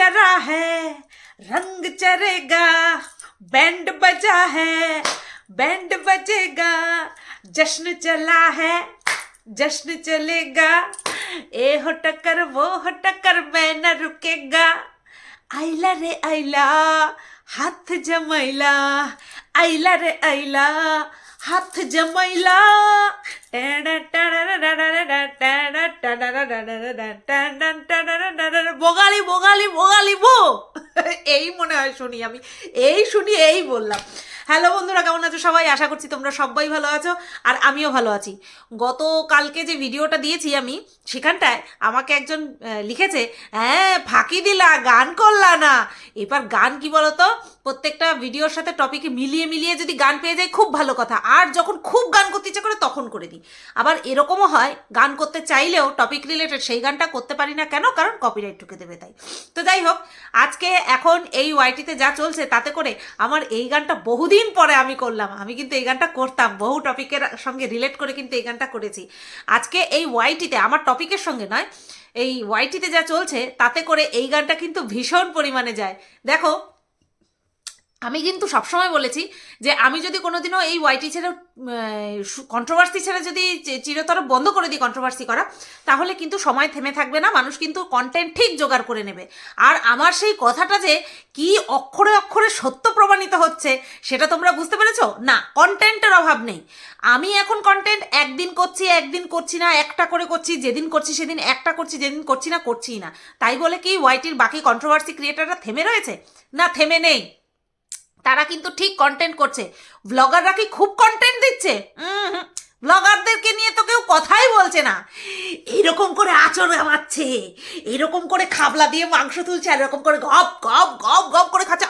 चढ़ा है, रंग चरेगा, बैंड बजा है, बैंड बजेगा, जश्न चला है, जश्न चलेगा, ए हो टक्कर, वो हो टक्कर मैं न रुकेगा। आईला रे आईला, हाथ जमैला आईला रे आईला হাত জমাইলা। বগালি বগালি বগালি, বো। এই মনে হয় শুনি আমি। এই শুনি, এই বললাম। হ্যালো বন্ধুরা, কেমন আছো সবাই? আশা করছি তোমরা সবাই ভালো আছো আর আমিও ভালো আছি। গত কালকে যে ভিডিওটা দিয়েছি আমি, সেখানটায় আমাকে একজন লিখেছে হ্যাঁ ফাঁকি দিলা, গান করলা না। এবার গান কি বলতো? প্রত্যেকটা ভিডিওর সাথে টপিকে মিলিয়ে মিলিয়ে যদি গান পেয়ে যায় খুব ভালো কথা। আর যখন খুব গান করতে ইচ্ছে করে, তখন করে দিই আবার এরকমও হয়, গান করতে চাইলেও টপিক রিলেটেড সেই গানটা করতে পারি না কেন? কারণ কপিরাইট ঢুকে দেবে তাই। তো যাই হোক, আজকে এখন এই ওয়াইটিতে যা চলছে, তাতে করে আমার এই গানটা বহুদিন পরে আমি করলাম। আমি কিন্তু এই গানটা করতাম। বহু টপিকের সঙ্গে রিলেট করে কিন্তু এই গানটা করেছি। আজকে এই ওয়াইটিতে আমার টপিকের সঙ্গে নয়, এই ওয়াইটিতে যা চলছে, তাতে করে এই গানটা কিন্তু ভীষণ পরিমাণে যায়। দেখো আমি কিন্তু সবসময় বলেছি যে আমি যদি কোনোদিনও এই ওয়াইটি ছেড়ে কন্ট্রোভার্সি ছেড়ে যদি চিরতর বন্ধ করে দিই কন্ট্রোভার্সি করা, তাহলে কিন্তু সময় থেমে থাকবে না, মানুষ কিন্তু কন্টেন্ট ঠিক জোগাড় করে নেবে। আর আমার সেই কথাটা যে কি অক্ষরে অক্ষরে সত্য প্রমাণিত হচ্ছে, সেটা তোমরা বুঝতে পেরেছ? না কন্টেন্টের অভাব নেই। আমি এখন কন্টেন্ট একদিন করছি একদিন করছি না, একটা করে করছি, যেদিন করছি সেদিন একটা করছি, যেদিন করছি না করছি না। তাই বলে কি ওয়াইটির বাকি কন্ট্রোভার্সি ক্রিয়েটাররা থেমে রয়েছে? না, থেমে নেই। তারা কিন্তু ঠিক কন্টেন্ট করছে। ব্লগাররা কি খুব কন্টেন্ট দিচ্ছে? ব্লগারদেরকে নিয়ে তো কেউ কথাই বলছে না। এরকম করে আচর আমাচ্ছে এরকম করে খাবলা দিয়ে মাংস তুলছে, আর এরকম করে গপ গপ গপ গপ করে খাচ্ছে।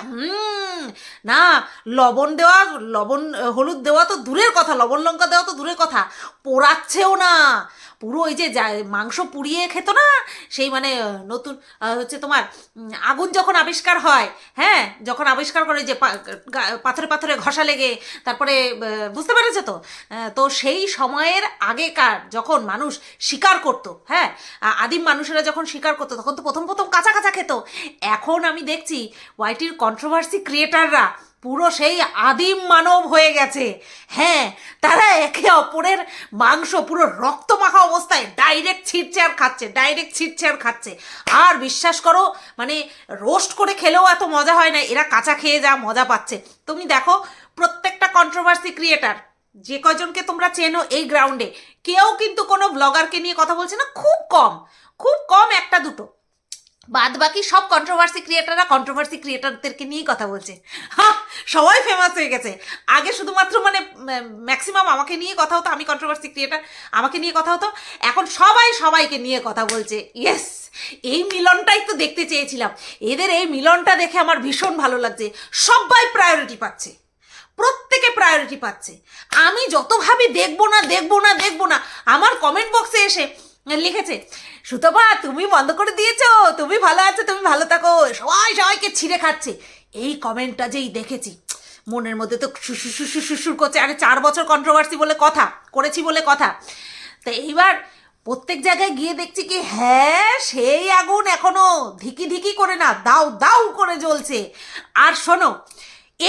না, লবণ দেওয়া, লবণ, হলুদ দেওয়া তো দূরের কথা, লবণ লঙ্কা দেওয়া তো দূরের কথা। পোড়াচ্ছেও না। পুরো ওই যে মাংস পুড়িয়ে খেত না? সেই মানে নতুন হচ্ছে তোমার আগুন যখন আবিষ্কার হয় হ্যাঁ? যখন আবিষ্কার করে যে পাথরে পাথরে ঘষা লেগে, তারপরে বুঝতে পেরেছ তো? তো সেই সময়ের আগেকার যখন মানুষ শিকার করত হ্যাঁ? আদিম মানুষেরা যখন শিকার করতো, তখন তো প্রথম প্রথম কাঁচা কাঁচা খেত। এখন আমি দেখছি, ওয়াইটির কন্ট্রোভার্সি ক্রিয়েটাররা পুরো সেই আদিম মানব হয়ে গেছে। হ্যাঁ তারা একে অপরের মাংস পুরো রক্তমাখা অবস্থায় ডাইরেক্ট ছিটছে আর খাচ্ছে ডাইরেক্ট ছিটছে আর খাচ্ছে। আর বিশ্বাস করো মানে রোস্ট করে খেলেও এত মজা হয় না, এরা কাঁচা খেয়ে যা মজা পাচ্ছে। তুমি দেখো, প্রত্যেকটা কন্ট্রোভার্সি ক্রিয়েটার যে কজনকে তোমরা চেনো এই গ্রাউন্ডে কেউ কিন্তু কোনো ব্লগারকে নিয়ে কথা বলছে না, খুব কম খুব কম একটা দুটো। বাদ বাকি সব কন্ট্রোভার্সি ক্রিয়েটাররা কন্ট্রোভার্সি ক্রিয়েটারদেরকে নিয়েই কথা বলছে। হা সবাই ফেমাস হয়ে গেছে। আগে শুধুমাত্র মানে ম্যাক্সিমাম আমাকে নিয়ে কথা হতো, আমি কন্ট্রোভার্সি ক্রিয়েটার আমাকে নিয়ে কথা হতো। এখন সবাই সবাইকে নিয়ে কথা বলছে। ইয়েস এই মিলনটাই তো দেখতে চেয়েছিলাম। এদের এই মিলনটা দেখে আমার ভীষণ ভালো লাগছে। সবাই প্রায়োরিটি পাচ্ছে। প্রত্যেকে প্রায়োরিটি পাচ্ছে। আমি যত ভাবি দেখব না দেখব না দেখব না, আমার কমেন্ট বক্সে এসে লিখেছে সুতপা তুমি বন্ধ করে দিয়েছ, তুমি ভালো আছো, তুমি ভালো থাকো, সবাই সবাইকে ছিঁড়ে খাচ্ছে। এই কমেন্টটা যেই দেখেছি, মনের মধ্যে তো শুশুর করছে, আরে চার বছর কন্ট্রোভার্সি বলে কথা, করেছি বলে কথা। তো এইবার প্রত্যেক জায়গায় গিয়ে দেখছি কি হ্যাঁ সেই আগুন এখনও ধিকি ধিকি করে না, দাউ দাউ করে জ্বলছে। আর শোনো,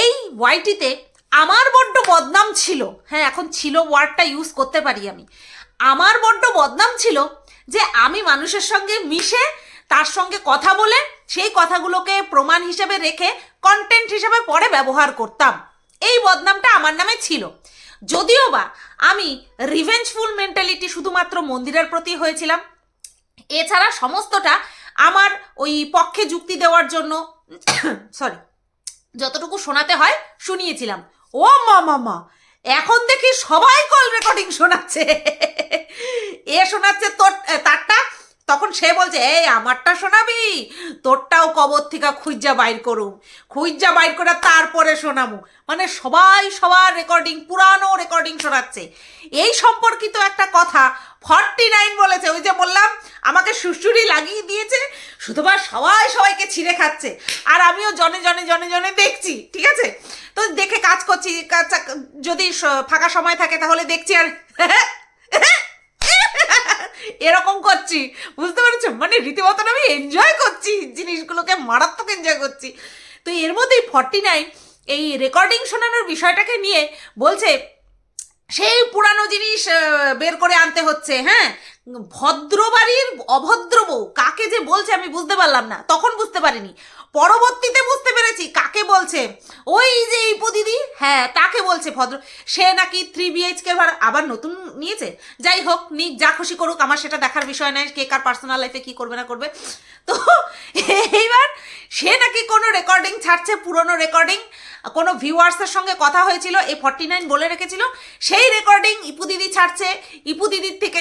এই ওয়াইটিতে আমার বড্ড বদনাম ছিল। হ্যাঁ এখন ছিল ওয়ার্ডটা ইউজ করতে পারি আমি। আমার বড্ড বদনাম ছিল যে আমি মানুষের সঙ্গে মিশে তার সঙ্গে কথা বলে সেই কথাগুলোকে প্রমাণ হিসেবে রেখে কন্টেন্ট হিসেবে পরে ব্যবহার করতাম। এই বদনামটা আমার নামে ছিল। যদিও বা আমি রিভেঞ্জফুল মেন্টালিটি শুধুমাত্র মন্দিরের প্রতি হয়েছিলাম। এছাড়া সমস্তটা আমার ওই পক্ষে যুক্তি দেওয়ার জন্য সরি যতটুকু শোনাতে হয় শুনিয়েছিলাম। ও মা মা মা, এখন দেখি সবাই কল রেকর্ডিং শোনাচ্ছে। এ শোনাচ্ছে তোর তারটা? তখন সে বলছে, এই, আমারটা শোনাবি? তোরটাও কবর থেকে খুঁজা বাইর করুম। খুঁজা বাইর করে তারপরে শোনামু মানে সবাই সবার রেকর্ডিং পুরানো রেকর্ডিং শোনাচ্ছে। এই সম্পর্কিত একটা কথা ফর্টি নাইন বলেছে। ওই যে বললাম, আমাকে সুশুরি লাগিয়ে দিয়েছে শুধুবার সবাই সবাইকে ছিঁড়ে খাচ্ছে। আর আমিও জনে জনে জনে জনে দেখছি, ঠিক আছে? তো দেখে কাজ করছি যদি ফাঁকা সময় থাকে তাহলে দেখছি আর এরকম করছি। বুঝতে পেরেছ? মানে রীতিমতন আমি এনজয় করছি জিনিসগুলোকে, মারাত্মক এনজয় করছি। তো এর মধ্যেই ফর্টি নাইন এই রেকর্ডিং শোনানোর বিষয়টাকে নিয়ে বলছে, সেই পুরানো জিনিস বের করে আনতে হচ্ছে হ্যাঁ? ভদ্র বাড়ির অভদ্র বউ, কাকে যে বলছে আমি বুঝতে পারলাম না। তখন বুঝতে পারিনি। পরবর্তীতে বুঝতে পেরেছি কাকে বলছে। ওই যে ইপু দিদি? হ্যাঁ তাকে বলছে ভদ্র সে নাকি থ্রি বিএইচকে আবার নতুন নিয়েছে? যাই হোক, নিক, যা খুশি করুক, আমার সেটা দেখার বিষয় নয়, কে কার পার্সোনাল লাইফে কি করবে না করবে। তো এইবার সে নাকি কোনো রেকর্ডিং ছাড়ছে, পুরনো রেকর্ডিং কোনো ভিউয়ার্সের সঙ্গে কথা হয়েছিল, এই ফর্টি নাইন বলে রেখেছিল, সেই রেকর্ডিং ইপু দিদি ছাড়ছে। ইপু দিদির থেকে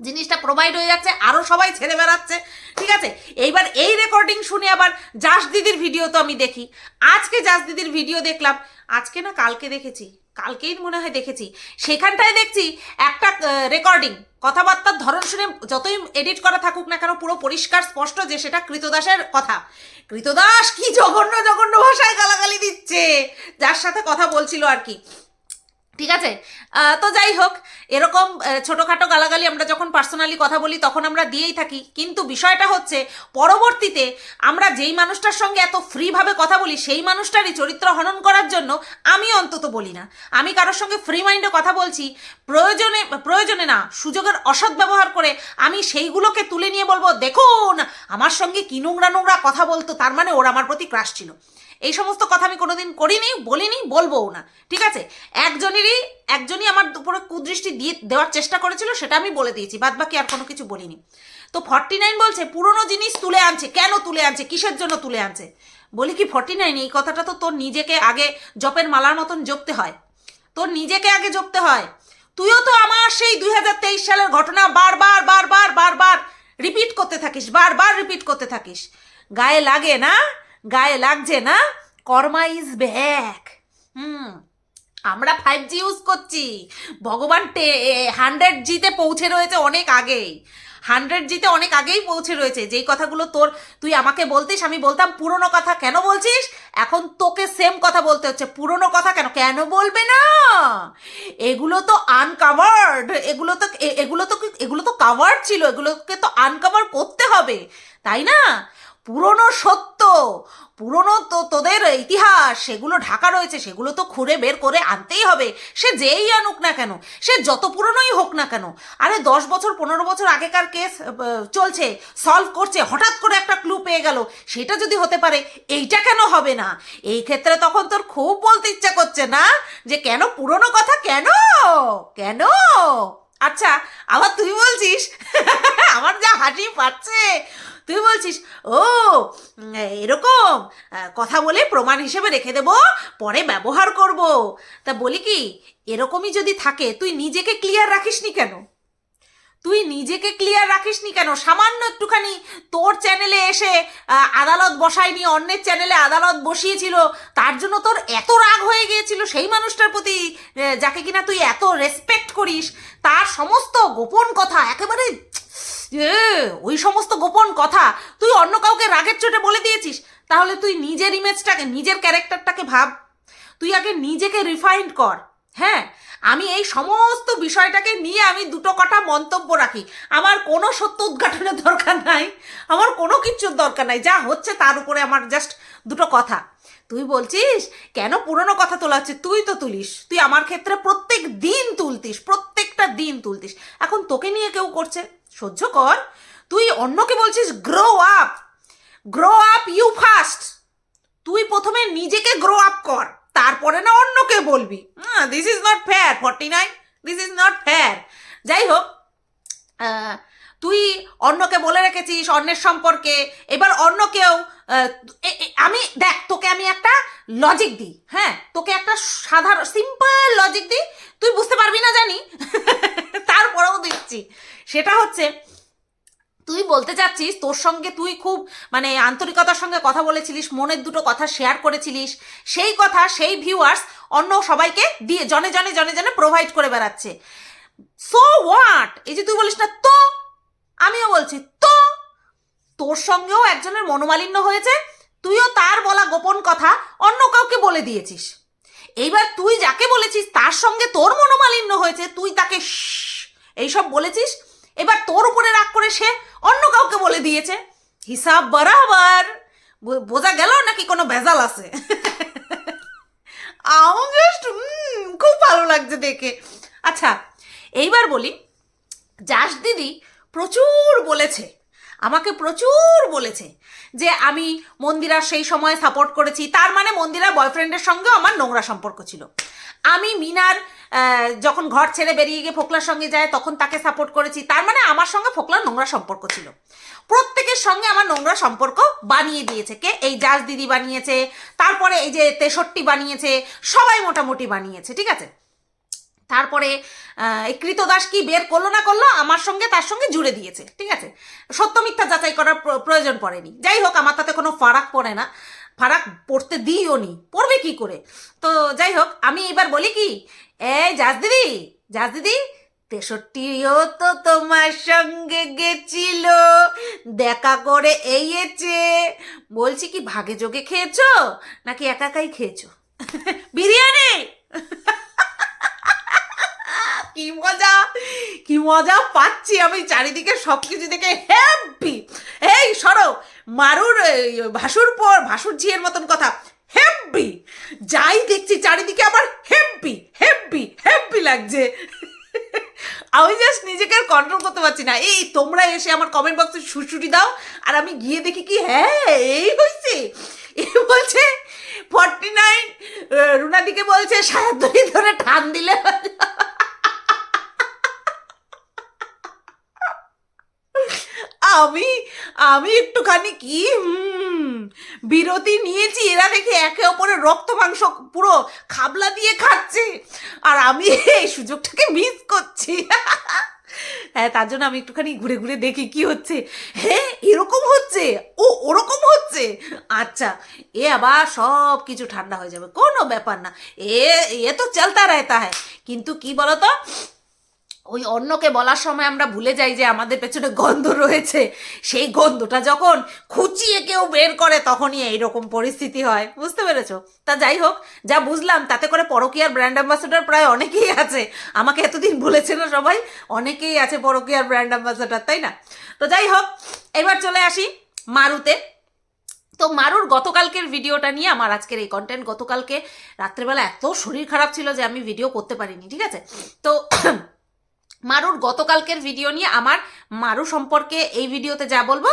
জিনিসটা প্রোভাইড হয়ে যাচ্ছে আরও সবাই ছেড়ে বেড়াচ্ছে, ঠিক আছে? এইবার এই রেকর্ডিং শুনে আবার জাস দিদির ভিডিও তো আমি দেখি। আজকে জাস দিদির ভিডিও দেখলাম, আজকে না কালকে দেখেছি, কালকেই মনে হয় দেখেছি। সেখানটায় দেখছি একটা রেকর্ডিং কথাবার্তার ধরন শুনে যতই এডিট করা থাকুক না কেন, পুরো পরিষ্কার, স্পষ্ট যে সেটা কৃতদাসের কথা। কৃতদাস কি জঘন্য জঘন্য ভাষায় গালাগালি দিচ্ছে, যার সাথে কথা বলছিল আর কি। ঠিক আছে? তো যাই হোক এরকম ছোটোখাটো গালাগালি আমরা যখন পার্সোনালি কথা বলি, তখন আমরা দিয়েই থাকি। কিন্তু বিষয়টা হচ্ছে, পরবর্তীতে আমরা যেই মানুষটার সঙ্গে এত ফ্রিভাবে কথা বলি, সেই মানুষটারই চরিত্র হনন করার জন্য আমি অন্তত বলি না। আমি কারোর সঙ্গে ফ্রি মাইন্ডে কথা বলছি, প্রয়োজনে প্রয়োজনে না, সুযোগের অসৎ ব্যবহার করে আমি সেইগুলোকে তুলে নিয়ে বলব, দেখুন, আমার সঙ্গে কি নোংরা নোংরা কথা বলতো, তার মানে ওর আমার প্রতি ক্রাশ ছিল। এই সমস্ত কথা আমি কোনোদিন করিনি, বলিনি, বলবোও না। ঠিক আছে? একজনেরই, একজনই আমার উপরে কুদৃষ্টি দিয়ে দেওয়ার চেষ্টা করেছিল, সেটা আমি বলে দিয়েছি বাদ বাকি আর কোনো কিছু বলিনি। তো ফর্টি নাইন বলছে, পুরনো জিনিস তুলে আনছে, কেন তুলে আনছে, কিসের জন্য তুলে আনছে? বলি কি ফর্টি নাইন এই কথাটা তো তোর নিজেকে আগে জপের মালার মতন জপতে হয়। তোর নিজেকে আগে জপতে হয়। তুইও তো আমার সেই দুই হাজার তেইশ সালের ঘটনা বারবার বারবার বারবার রিপিট করতে থাকিস, বারবার রিপিট করতে থাকিস। গায়ে লাগে না, গায়ে লাগছে না, কর্মা ইজ ব্যাক হুম। আমরা ফাইভ জি ইউজ করছি। ভগবান টে হান্ড্রেড জিতে পৌঁছে রয়েছে অনেক আগেই। হান্ড্রেড জিতে অনেক আগেই পৌঁছে রয়েছে। যেই কথাগুলো তোর, তুই আমাকে বলতিস, আমি বলতাম পুরনো কথা কেন বলছিস? এখন তোকে সেম কথা বলতে হচ্ছে। পুরনো কথা কেন কেন বলবে না? এগুলো তো আনকাভার্ড এগুলো তো এগুলো তো এগুলো তো কাভার্ড ছিল। এগুলোকে তো আনকাভার করতে হবে। তাই না? পুরনো সত্য, পুরনো তো তোদের ইতিহাস, সেগুলো ঢাকা রয়েছে, সেগুলো তো খুঁড়ে বের করে আনতেই হবে। সে যেই আনুক না কেন, সে যত পুরনোই হোক না কেন, আরে দশ বছর, পনেরো বছর আগেকার কেস চলছে সলভ করছে, হঠাৎ করে একটা ক্লু পেয়ে গেল, সেটা যদি হতে পারে, এইটা কেন হবে না? এই ক্ষেত্রে তখন তোর খুব বলতে ইচ্ছা করছে না? যে কেন পুরনো কথা, কেন? কেন? আচ্ছা আবার তুই বলছিস, আমার যা হাসি পাচ্ছে তুই বলছিস, ও এরকম কথা বলে প্রমাণ হিসেবে রেখে দেব, পরে ব্যবহার করব। তা বলি কি, এরকমই যদি থাকে, তুই নিজেকে ক্লিয়ার রাখিসনি কেন? তুই নিজেকে ক্লিয়ার রাখিসনি কেন? সামান্য একটুখানি তোর চ্যানেলে এসে আদালত বসায়নি, অন্যের চ্যানেলে আদালত বসিয়েছিল, তার জন্য তোর এত রাগ হয়ে গিয়েছিল, সেই মানুষটার প্রতি যাকে কিনা তুই এত রেসপেক্ট করিস, তার সমস্ত গোপন কথা একেবারে এ, ওই সমস্ত গোপন কথা তুই অন্য কাউকে রাগের চোটে বলে দিয়েছিস? তাহলে তুই নিজের ইমেজটাকে নিজের ক্যারেক্টারটাকে ভাব। তুই আগে নিজেকে রিফাইন্ড কর হ্যাঁ? আমি এই সমস্ত বিষয়টাকে নিয়ে আমি দুটো কটা মন্তব্য রাখি। আমার কোনো সত্য উদ্ঘাটনের দরকার নাই আমার কোনো কিচ্ছুর দরকার নাই যা হচ্ছে তার উপরে আমার জাস্ট দুটো কথা। তুই বলছিস কেন পুরনো কথা তোলা হচ্ছে? তুই তো তুলিস তুই আমার ক্ষেত্রে প্রত্যেক দিন তুলতিস প্রত্যেকটা দিন তুলতিস। এখন তোকে নিয়ে কেউ করছে? সহ্য কর, তুই অন্যকে বলছিস grow up grow up you first তুই প্রথমে নিজেকে গ্রো আপ কর, তারপরে না অন্যকে বলবি। This is not fair forty nine this is not fair যাই হোক তুই অন্যকে বলে রেখেছিস অন্যের সম্পর্কে, এবার অন্য কেউ আমি, দেখ, তোকে আমি একটা লজিক দিই হ্যাঁ? তোকে একটা সাধারণ সিম্পল লজিক দিই, তুই বুঝতে পারবি না জানি। তারপরেও দিচ্ছি সেটা হচ্ছে, তুই বলতে চাচ্ছিস, তোর সঙ্গে তুই খুব মানে আন্তরিকতার সঙ্গে কথা বলেছিলিস, মনের দুটো কথা শেয়ার করেছিলিস, সেই কথা, সেই ভিউয়ার্স অন্য সবাইকে দিয়ে, জনে জনে জনে জনে প্রোভাইড করে বেড়াচ্ছে। সো হোয়াট এই যে তুই বলিস না, তো? আমিও বলছি, তো? তোর সঙ্গেও একজনের মনোমালিন্য হয়েছে, তুইও তার বলা গোপন কথা অন্য কাউকে বলে দিয়েছিস। এইবার তুই যাকে বলেছিস, তার সঙ্গে তোর মনোমালিন্য হয়েছে, তুই তাকে এইসব বলেছিস? এবার তোর উপরে রাগ করে সে অন্য কাউকে বলে দিয়েছে। হিসাব বরাবর। বোঝা গেল নাকি কোনো ভেজাল আছে? খুব ভালো লাগছে দেখে। আচ্ছা এইবার বলি, যাস দিদি প্রচুর বলেছে, আমাকে প্রচুর বলেছে যে আমি মন্দিরা সেই সময় সাপোর্ট করেছি। তার মানে মন্দিরার বয়ফ্রেন্ডের সঙ্গে আমার নোংরা সম্পর্ক ছিল। আমি মিনার যখন ঘর ছেড়ে বেরিয়ে গিয়ে ফোকলার সঙ্গে যায়, তখন তাকে সাপোর্ট করেছি। তার মানে আমার সঙ্গে ফোকলার নোংরা সম্পর্ক ছিল। প্রত্যেকের সঙ্গে আমার নোংরা সম্পর্ক বানিয়ে দিয়েছে। কে? এই জাজ দিদি বানিয়েছে, তারপরে এই যে তেষট্টি বানিয়েছে, সবাই মোটামুটি বানিয়েছে, ঠিক আছে? তারপরে এই কৃতদাস কি বের করল না করল, আমার সঙ্গে তার সঙ্গে জুড়ে দিয়েছে, ঠিক আছে? সত্য মিথ্যা যাচাই করার প্রয়োজন পড়েনি। যাই হোক, আমার তাতে কোনো ফারাক পড়ে না। ফারাক পড়তে দিইও নি, পড়বে কি করে? তো যাই হোক, আমি এবার বলি কি, এই জাজ দিদি জাজ দিদি তেষট্টিও তো তোমার সঙ্গে গেছিল, দেখা করে এইয়েছে বলছি কি, ভাগে যোগে খেয়েছো? নাকি একা একাই খেয়েছো? বিরিয়ানি! কি মজা কি মজা পাচ্ছি আমি চারিদিকে সব কিছু দেখে। হ্যাপি এই, সরো মারুর ভাসুর পর ভাসুর ঝিয়ের মতন কথা। হ্যাপি যাই দেখছি চারিদিকে আমার হ্যাপি হ্যাপি হ্যাপি লাগছে। আমি জাস্ট নিজেকে আর কন্ট্রোল করতে পারছি না। এই, তোমরা এসে আমার কমেন্ট বক্সে সুশুটি দাও, আর আমি গিয়ে দেখি কি হ্যাঁ এই হয়েছে এ বলছে ফর্টি নাইন রুনাদিকে বলছে সায়াদ ধরে টান দিলে আমি আমি একটুখানি কি বিরতি নিয়েছি। এরা দেখে একে অপরের রক্ত মাংস পুরো খাবলা দিয়ে খাচ্ছে। আর আমি এই সুযোগটাকে মিস করছি। হ্যাঁ তার জন্য আমি একটুখানি ঘুরে ঘুরে দেখি কি হচ্ছে। হ্যাঁ এরকম হচ্ছে? ও, ওরকম হচ্ছে? আচ্ছা এ আবার সব কিছু ঠান্ডা হয়ে যাবে। কোনো ব্যাপার না। এ এ তো চলতা রহতা হ্যাঁ কিন্তু কি বলতো ওই অন্যকে বলার সময় আমরা ভুলে যাই যে আমাদের পেছনে গন্ধ রয়েছে। সেই গন্ধটা যখন খুঁচিয়ে কেউ বের করে, তখনই এইরকম পরিস্থিতি হয়। বুঝতে পেরেছ? তা যাই হোক, যা বুঝলাম, তাতে করে পরকীয়ার ব্র্যান্ড অ্যাম্বাসেডর প্রায় অনেকেই আছে। আমাকে এতদিন বলেছে না সবাই, অনেকেই আছে পরকীয়ার ব্র্যান্ড অ্যাম্বাসেডর তাই না? তো যাই হোক, এবার চলে আসি মারুতে। তো মারুর গতকালকের ভিডিওটা নিয়ে আমার আজকের এই কন্টেন্ট গতকালকে রাত্রেবেলা এত শরীর খারাপ ছিল যে আমি ভিডিও করতে পারিনি, ঠিক আছে? তো মারুর গতকালকের ভিডিও নিয়ে আমার মারু সম্পর্কে এই ভিডিওতে যা বলব,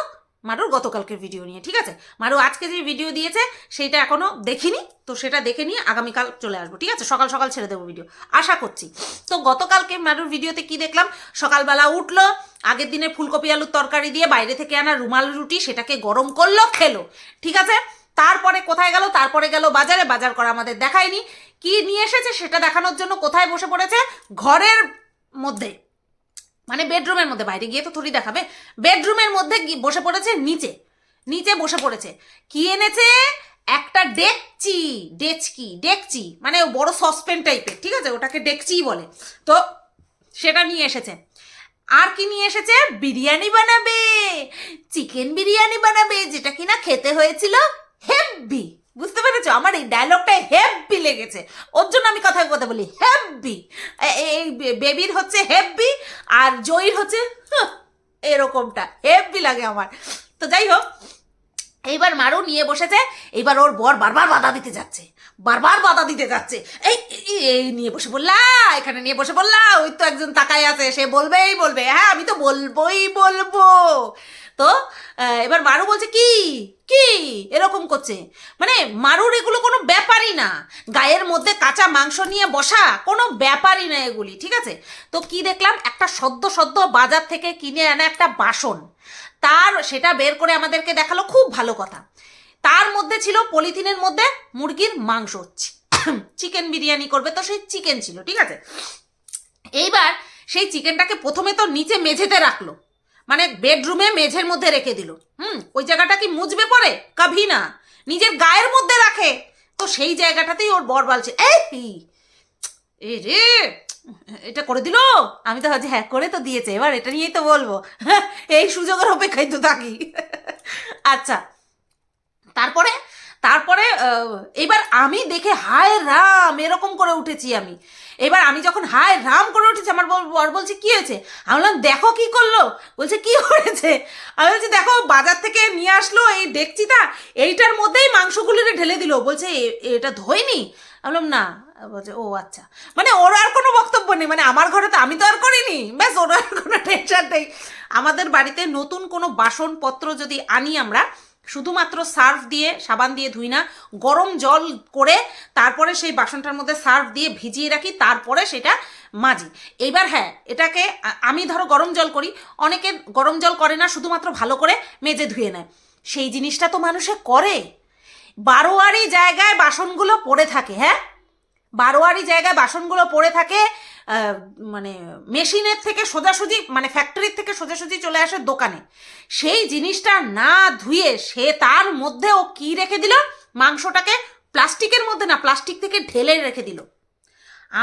মারুর গতকালকের ভিডিও নিয়ে, ঠিক আছে? মারু আজকে যে ভিডিও দিয়েছে, সেটা এখনও দেখিনি, তো সেটা দেখে নিয়ে আগামীকাল চলে আসব, ঠিক আছে? সকাল সকাল ছেড়ে দেবো ভিডিও আশা করছি। তো গতকালকে মারুর ভিডিওতে কি দেখলাম? সকালবেলা উঠল, আগের দিনে ফুলকপি আলুর তরকারি দিয়ে বাইরে থেকে আনা রুমাল রুটি, সেটাকে গরম করল, খেলো, ঠিক আছে? তারপরে কোথায় গেল? তারপরে গেল বাজারে, বাজার করা আমাদের দেখায়নি। কি নিয়ে এসেছে সেটা দেখানোর জন্য কোথায় বসে পড়েছে? ঘরের মধ্যে। মানে বেডরুমের মধ্যে, বাইরে গিয়ে তো থরি দেখাবে। বেডরুমের মধ্যে বসে পড়েছে নিচে। নিচে বসে পড়েছে। কি এনেছে? একটা ডেকচি। ডেচকি, ডেকচি। মানে বড় সসপেন টাইপের, ঠিক আছে? ওটাকে ডেকচিই বলে। তো সেটা নিয়ে এসেছে। আর কি নিয়ে এসেছে? বিরিয়ানি বানাবে। চিকেন বিরিয়ানি বানাবে, যেটা কিনা খেতে হয়েছিল হেভি বুঝতে পেরেছ? আমার এই ডায়লগটা হেভি লেগেছে। ওর জন্য আমি কথা কথা বলি হেভি এই বেবির হচ্ছে হেভি আর জয়ীর হচ্ছে এরকমটা। হেভি লাগে আমার। তো যাই হোক, এইবার মারু নিয়ে বসেছে, এইবার ওর বর বারবার বাধা দিতে যাচ্ছে, বারবার বাধা দিতে যাচ্ছে। এই, এই- এই নিয়ে বসে বললা এখানে নিয়ে বসে বললা ওই তো একজন তাকায় আছে, সে বলবেই বলবে হ্যাঁ আমি তো বলবোই বলব। তো এবার মারু বলছে, কি? কি? এরকম করছে? মানে মারুর এগুলো কোনো ব্যাপারই না। গায়ের মধ্যে কাঁচা মাংস নিয়ে বসা কোনো ব্যাপারই না এগুলি, ঠিক আছে? তো কি দেখলাম? একটা সদ্য সদ্য বাজার থেকে কিনে আনা একটা বাসন। তার, সেটা বের করে আমাদেরকে দেখাল খুব ভালো কথা। তার মধ্যে ছিল পলিথিনের মধ্যে মুরগির মাংস। চিকেন বিরিয়ানি করবে তো সেই চিকেন ছিল, ঠিক আছে? এইবার সেই চিকেনটাকে প্রথমে তো নিচে মেঝেতে রাখল। মানে বেডরুমে মেঝের মধ্যে রেখে দিল। হুম, ওই জায়গাটা কি মুজবে পরে? কাভি না। নিজের গায়ের মধ্যে রাখে। তো সেই জায়গাটাতেই ওর বর বলছে। এই! এ রে! এটা করে দিল? আমি তো ভাবছি হ্যাঁ করে তো দিয়েছে। এবার এটা নিয়েই তো বলব। এই সুযোগের অপেক্ষায় তো থাকি। আচ্ছা তারপরে তারপরে এবার আমি দেখে, হায় রাম, এরকম করে উঠেছি আমি। এবার আমি যখন, হায় রাম করে উঠেছি, আমার বর বলছে, কি হয়েছে? আমি বললাম, দেখো কি করল। বলছে, কি হয়েছে? আমি বলছি, দেখো, বাজার থেকে নিয়ে আসলো এই ডেকচিটা, এইটার মধ্যেই মাংসগুলো ঢেলে দিল। বলছে, "এ- এটা ধোয়নি? আমি বললাম, না। বলছে, ও আচ্ছা। মানে ওর আর কোনো বক্তব্য নেই মানে আমার ঘরে তো আমি তো আর করিনি। ব্যাস, ওর আর কোনো টেনশন নেই। আমাদের বাড়িতে নতুন কোনো বাসনপত্র যদি আনি আমরা শুধুমাত্র সার্ফ দিয়ে, সাবান দিয়ে ধুই না, গরম জল করে তারপরে সেই বাসনটার মধ্যে সার্ফ দিয়ে ভিজিয়ে রাখি, তারপরে সেটা মাজি। এবার হ্যাঁ এটাকে আমি ধরো গরম জল করি, অনেকে গরম জল করে না, শুধুমাত্র ভালো করে মেজে ধুয়ে নেয়। সেই জিনিসটা তো মানুষে করে। বারোয়ারি জায়গায় বাসনগুলো পড়ে থাকে হ্যাঁ? বারোয়ারি জায়গায় বাসনগুলো পড়ে থাকে মানে মেশিনের থেকে সোজাসুজি মানে ফ্যাক্টরির থেকে সোজাসুজি চলে আসে দোকানে। সেই জিনিসটা না ধুয়ে সে তার মধ্যে ও কি রেখে দিল? মাংসটাকে প্লাস্টিকের মধ্যে না, প্লাস্টিক থেকে ঢেলে রেখে দিল।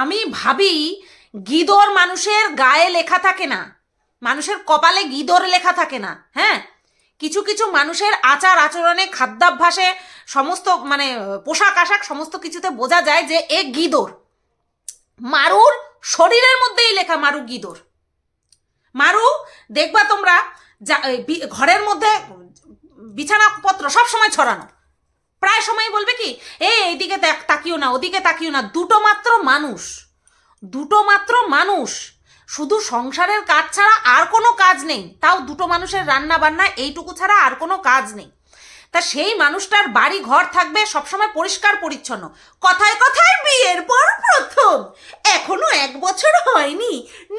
আমি ভাবি গিদর মানুষের গায়ে লেখা থাকে না, মানুষের কপালে গিদর লেখা থাকে না হ্যাঁ? কিছু কিছু মানুষের আচার আচরণে, খাদ্যাভ্যাসে সমস্ত মানে পোশাক আশাক সমস্ত কিছুতে বোঝা যায় যে এ গিদর। মারুর শরীরের মধ্যেই লেখা মারু গিদর। মারু, দেখবা তোমরা ঘরের মধ্যে বিছানাপত্র সব সময় ছড়ানো। প্রায় সময় বলবে কি, এ, এইদিকে তাকিও না, ওদিকে তাকিও না। দুটো মাত্র মানুষ। দুটো মাত্র মানুষ। শুধু সংসারের কাজ ছাড়া আর কোনো কাজ নেই। তাও দুটো মানুষের রান্না বান্না এইটুকু ছাড়া আর কোনো কাজ নেই। তা সেই মানুষটার বাড়ি ঘর থাকবে সবসময় পরিষ্কার পরিচ্ছন্ন। কথায় কথায় বিয়ের পর প্রথম। এখনও এক বছর হয়নি।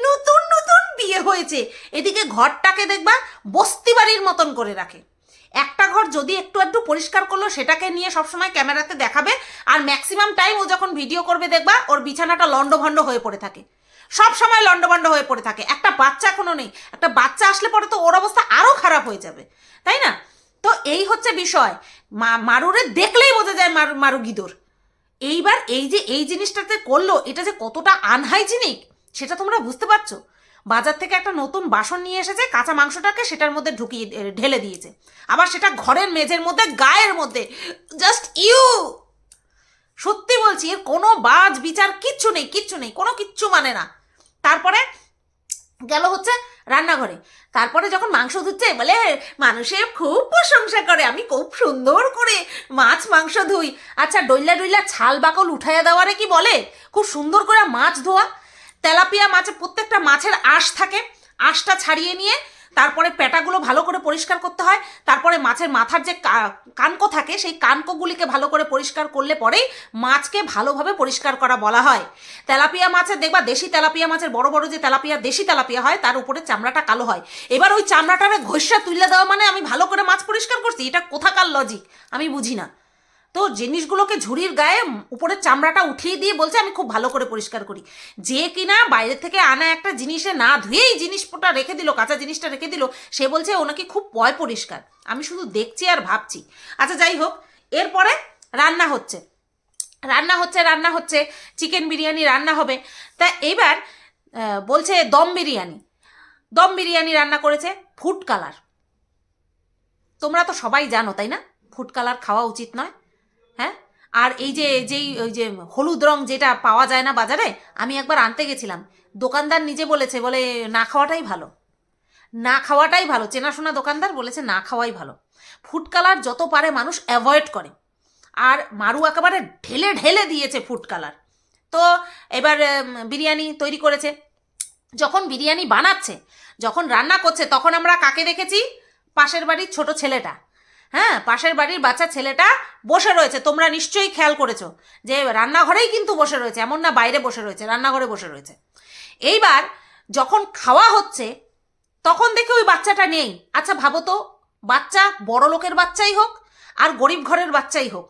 নতুন নতুন বিয়ে হয়েছে। এদিকে ঘরটাকে দেখবা বস্তি বাড়ির মতন করে রাখে। একটা ঘর যদি একটু একটু পরিষ্কার করল, সেটাকে নিয়ে সবসময় ক্যামেরাতে দেখাবে। আর ম্যাক্সিমাম টাইম ও যখন ভিডিও করবে, দেখবা ওর বিছানাটা লন্ডভন্ড হয়ে পড়ে থাকে। সব সময় লন্ডভন্ড হয়ে পড়ে থাকে। একটা বাচ্চা এখনও নেই। একটা বাচ্চা আসলে পরে তো ওর অবস্থা আরও খারাপ হয়ে যাবে। তাই না? তো এই হচ্ছে বিষয়। মা- মারুরে দেখলেই বোঝা যায় মারু মারু গিদর এইবার এই যে, এই জিনিসটাতে করল, এটা যে কতটা আনহাইজিনিক সেটা তোমরা বুঝতে পারছ? বাজার থেকে একটা নতুন বাসন নিয়ে এসেছে, কাঁচা মাংসটাকে সেটার মধ্যে ঢুকিয়ে ঢেলে দিয়েছে। আবার সেটা ঘরের মেঝের মধ্যে, গায়ের মধ্যে। জাস্ট ইউ সত্যি বলছি, এর কোনো বাজ বিচার কিচ্ছু নেই কিচ্ছু নেই, কোনো কিচ্ছু মানে না। তারপরে গেল হচ্ছে রান্নাঘরে। তারপরে যখন মাংস ধুচ্ছে, বলে মানুষে খুব প্রশংসা করে, আমি খুব সুন্দর করে মাছ মাংস ধুই। আচ্ছা ডইলা ডইলা ছাল বাকল উঠাইয়া দেওয়ারে কি বলে? খুব সুন্দর করে মাছ ধোয়া। তেলাপিয়া মাছে প্রত্যেকটা মাছের আঁশ থাকে। আঁশটা ছাড়িয়ে নিয়ে তারপরে পেটাগুলো ভালো করে পরিষ্কার করতে হয়, তারপরে মাছের মাথার যে কানকো থাকে, সেই কানকোগুলিকে ভালো করে পরিষ্কার করলে পরেই মাছকে ভালোভাবে পরিষ্কার করা বলা হয়। তেলাপিয়া মাছের, দেখবা দেশি তেলাপিয়া মাছের, বড় বড় যে তেলাপিয়া, দেশি তেলাপিয়া হয়, তার উপরে চামড়াটা কালো হয়। এবার ওই চামড়াটারে ঘষা তুলে দেওয়া মানে আমি ভালো করে মাছ পরিষ্কার করছি, এটা কোথাকার লজিক আমি বুঝি না। তো জিনিসগুলোকে ঝুড়ির গায়ে উপরের চামড়াটা উঠিয়ে দিয়ে বলছে, আমি খুব ভালো করে পরিষ্কার করি। যে কিনা বাইরে থেকে আনা একটা জিনিসে না ধুয়েই জিনিসটা রেখে দিল, কাঁচা জিনিসটা রেখে দিল, সে বলছে ও নাকি খুব পয় পরিষ্কার। আমি শুধু দেখছি আর ভাবছি। আচ্ছা যাই হোক, এরপরে রান্না হচ্ছে। রান্না হচ্ছে রান্না হচ্ছে, চিকেন বিরিয়ানি রান্না হবে। তা এবার বলছে দম বিরিয়ানি। দম বিরিয়ানি রান্না করেছে ফুড কালার। তোমরা তো সবাই জানো, তাই না? ফুড কালার খাওয়া উচিত নয়। হ্যাঁ? আর এই যে, যেই, ওই যে হলুদ রং যেটা পাওয়া যায় না বাজারে, আমি একবার আনতে গেছিলাম। দোকানদার নিজে বলেছে, বলে, না খাওয়াটাই ভালো। না খাওয়াটাই ভালো। চেনাশোনা দোকানদার বলেছে, না খাওয়াই ভালো। ফুড কালার যত পারে মানুষ অ্যাভয়েড করে। আর মারু একেবারে ঢেলে ঢেলে দিয়েছে ফুড কালার। তো এবার বিরিয়ানি তৈরি করেছে। যখন বিরিয়ানি বানাচ্ছে, যখন রান্না করছে, তখন আমরা কাকে দেখেছি? পাশের বাড়ির ছোট ছেলেটা। হ্যাঁ পাশের বাড়ির বাচ্চা ছেলেটা বসে রয়েছে, তোমরা নিশ্চয়ই খেয়াল করেছ যে রান্নাঘরেই কিন্তু বসে রয়েছে, এমন না বাইরে বসে রয়েছে, রান্নাঘরে বসে রয়েছে। এইবার যখন খাওয়া হচ্ছে, তখন দেখে ওই বাচ্চাটা নেই। আচ্ছা ভাবো তো, বাচ্চা বড় লোকের বাচ্চাই হোক আর গরিব ঘরের বাচ্চাই হোক।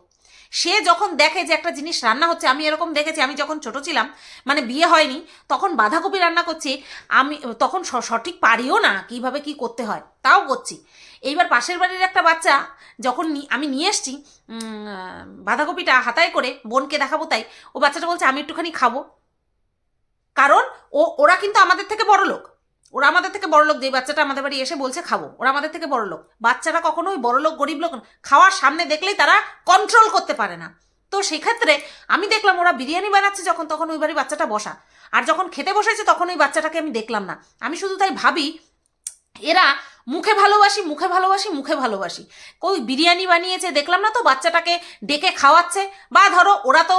সে যখন দেখে যে একটা জিনিস রান্না হচ্ছে, আমি এরকম দেখেছি, আমি যখন ছোট ছিলাম মানে বিয়ে হয়নি, তখন বাঁধাকপি রান্না করছি, আমি তখন সঠিক পারিও না কীভাবে কি করতে হয়, তাও করছি। এইবার পাশের বাড়ির একটা বাচ্চা যখন আমি নিয়ে এসছি বাঁধাকপিটা হাতায় করে বোনকে দেখাবো তাই, ও বাচ্চাটা বলছে, আমি একটুখানি খাব। কারণ ও, ওরা কিন্তু আমাদের থেকে বড় লোক। ওরা আমাদের থেকে বড় লোক, যে বাচ্চাটা আমাদের বাড়ি এসে বলছে, খাব। ওরা আমাদের থেকে বড় লোক। বাচ্চারা কখনোই বড় লোক, গরিব লোক খাওয়ার সামনে দেখলেই তারা কন্ট্রোল করতে পারে না। তো সেক্ষেত্রে আমি দেখলাম, ওরা বিরিয়ানি বানাচ্ছে যখন, তখন ওই বাড়ি বাচ্চাটা বসা। আর যখন খেতে বসেছে, তখন ওই বাচ্চাটাকে আমি দেখলাম না। আমি শুধু তাই ভাবি, এরা মুখে ভালোবাসি মুখে ভালোবাসি মুখে ভালোবাসি। কই বিরিয়ানি বানিয়েছে, দেখলাম না তো বাচ্চাটাকে ডেকে খাওয়াচ্ছে। বা ধরো ওরা তো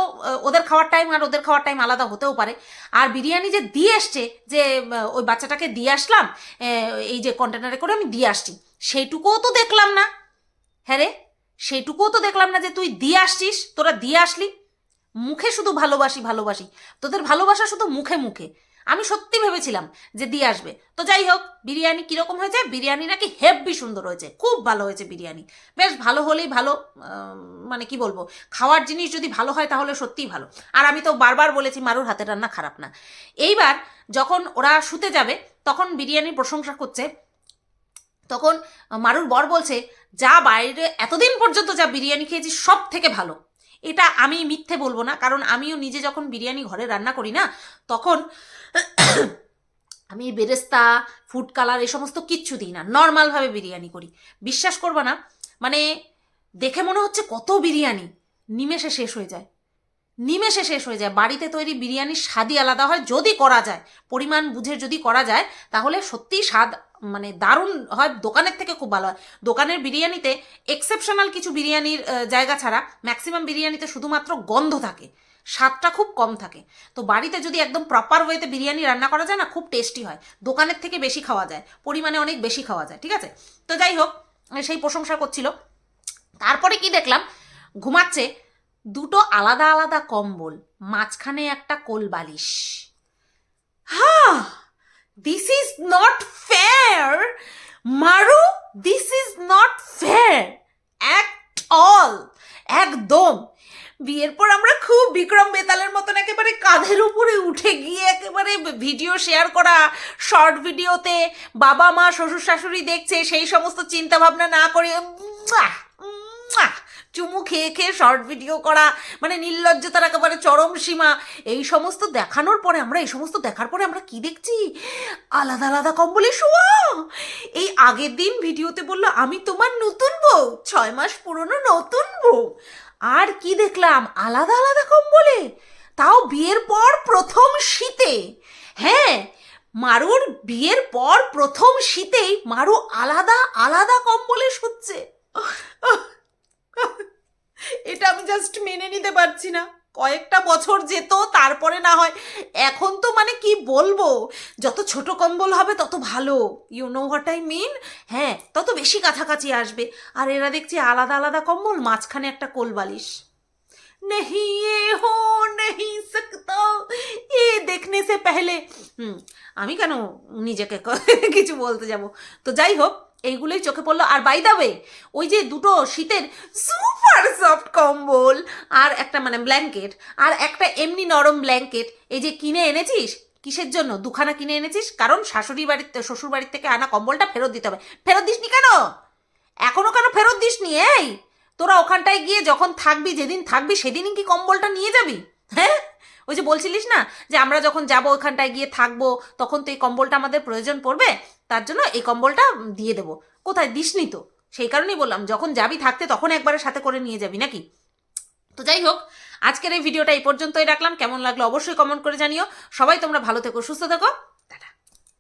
ওদের খাওয়ার টাইম আর ওদের খাওয়ার টাইম আলাদা হতেও পারে। আর বিরিয়ানি যে দিয়ে এসছে, যে ওই বাচ্চাটাকে দিয়ে আসলাম এই যে কন্টেনারে করে আমি দিয়ে আসছি। সেইটুকুও তো দেখলাম না। হ্যাঁ রে? সেইটুকুও তো দেখলাম না যে তুই দিয়ে আসছিস, তোরা দিয়ে আসলি। মুখে শুধু ভালোবাসি ভালোবাসি। তোদের ভালোবাসা শুধু মুখে মুখে। আমি সত্যি ভেবেছিলাম যে দিয়ে আসবে। তো যাই হোক, বিরিয়ানি কীরকম হয়েছে? বিরিয়ানি নাকি হেভি সুন্দর হয়েছে। খুব ভালো হয়েছে বিরিয়ানি। বেশ ভালো হলেই ভালো মানে কি বলব, খাওয়ার জিনিস যদি ভালো হয় তাহলে সত্যিই ভালো। আর আমি তো বারবার বলেছি, মারুর হাতের রান্না খারাপ না। এইবার যখন ওরা শুতে যাবে, তখন বিরিয়ানির প্রশংসা করছে। তখন মারুর বর বলছে, যা বাইরে এতদিন পর্যন্ত যা বিরিয়ানি খেয়েছি সব থেকে ভালো। এটা আমি মিথ্যে বলব না, কারণ আমিও নিজে যখন বিরিয়ানি ঘরে রান্না করি না, তখন আমি বেরেস্তা ফুড কালার এই সমস্ত কিচ্ছু দিই না নর্মালভাবে বিরিয়ানি করি। বিশ্বাস করবা না মানে দেখে মনে হচ্ছে কত বিরিয়ানি নিমেষে শেষ হয়ে যায়। নিমেষে শেষ হয়ে যায়, বাড়িতে তৈরি বিরিয়ানির স্বাদই আলাদা হয়, যদি করা যায়, পরিমাণ বুঝে যদি করা যায়, তাহলে সত্যিই স্বাদ মানে দারুণ হয়, দোকানের থেকে খুব ভালো হয়। দোকানের বিরিয়ানিতে এক্সেপশনাল কিছু বিরিয়ানির জায়গা ছাড়া ম্যাক্সিমাম বিরিয়ানিতে শুধুমাত্র গন্ধ থাকে, স্বাদটা খুব কম থাকে। তো বাড়িতে যদি একদম প্রপার ওয়েতে বিরিয়ানি রান্না করা যায় না, খুব টেস্টি হয়। দোকানের থেকে বেশি খাওয়া যায়, পরিমাণে অনেক বেশি খাওয়া যায়, ঠিক আছে? তো যাই হোক সেই প্রশংসা করছিল। তারপরে কি দেখলাম? ঘুমাচ্ছে দুটো আলাদা আলাদা কম্বল, মাঝখানে একটা কোল বালিশ হা! This is not fair Maru this is not fair at all একদম। বিয়ের পর আমরা খুব বিক্রম বেতালের মতন একেবারে কাঁধের উপরে উঠে গিয়ে একেবারে ভিডিও শেয়ার করা শর্ট ভিডিওতে বাবা মা শ্বশুর শাশুড়ি দেখছে, সেই সমস্ত চিন্তা ভাবনা না করে চুমু খেয়ে খেয়ে শর্ট ভিডিও করা মানে নির্লজ্জতার একেবারে চরম সীমা, এই সমস্ত দেখানোর পরে আমরা, এই সমস্ত দেখার পরে আমরা কি দেখছি? আলাদা আলাদা কম্বলে শোয়া! এই আগের দিন ভিডিওতে বলল, আমি তোমার নতুন বউ, ছয় মাস পুরনো নতুন বউ। আর কি দেখলাম? আলাদা আলাদা কম্বলে। তাও বিয়ের পর প্রথম শীতে। হ্যাঁ মারুর বিয়ের পর প্রথম শীতেই মারু আলাদা আলাদা কম্বলে শুচ্ছে। এটা আমি জাস্ট মেনে নিতে পারছি না কয়েকটা বছর যেত তারপরে না হয় এখন তো মানে কি বলবো যত ছোট কম্বল হবে তত ভালো you know what I mean হ্যাঁ তত বেশি কাছাকাছি আসবে আর এরা দেখছি আলাদা আলাদা কম্বল মাঝখানে একটা কোল বালিশ नहीं ये हो नहीं सकता ये देखने से पहले হুম আমি কেন নিজেকে ক- কিছু বলতে যাব তো যাই হোক এইগুলোই চোখে পড়ল। আর বাই দা ওয়ে ওই যে দুটো শীতের সুপার সফট কম্বল আর একটা মানে ব্ল্যাঙ্কেট আর একটা এমনি নরম ব্ল্যাঙ্কেট এই যে কিনে এনেছিস? কিসের জন্য? দুখানা কিনে এনেছিস? কারণ শাশুড়ি বাড়িতে শ্বশুর বাড়ির থেকে আনা কম্বলটা ফেরত দিতে হবে। ফেরত দিসনি কেন? এখনও কেন ফেরত দিসনি, এই? তোরা ওখানটায় গিয়ে যখন থাকবি, যেদিন থাকবি, সেদিনই কি কম্বলটা নিয়ে যাবি? হ্যাঁ? ওই যে বলছিলিস না যে আমরা যখন যাব ওখানটায় গিয়ে থাকব, তখন তো এই কম্বলটা আমাদের প্রয়োজন পড়বে, তার জন্য এই কম্বলটা দিয়ে দেবো। কোথায়? দিসনি তো। সেই কারণেই বললাম, যখন যাবি থাকতে তখন একবারে সাথে করে নিয়ে যাবি নাকি? তো যাই হোক, আজকের এই ভিডিওটা এই পর্যন্তই রাখলাম। কেমন লাগল অবশ্যই কমেন্ট করে জানিও। সবাই তোমরা ভালো থেকো, সুস্থ থেকো।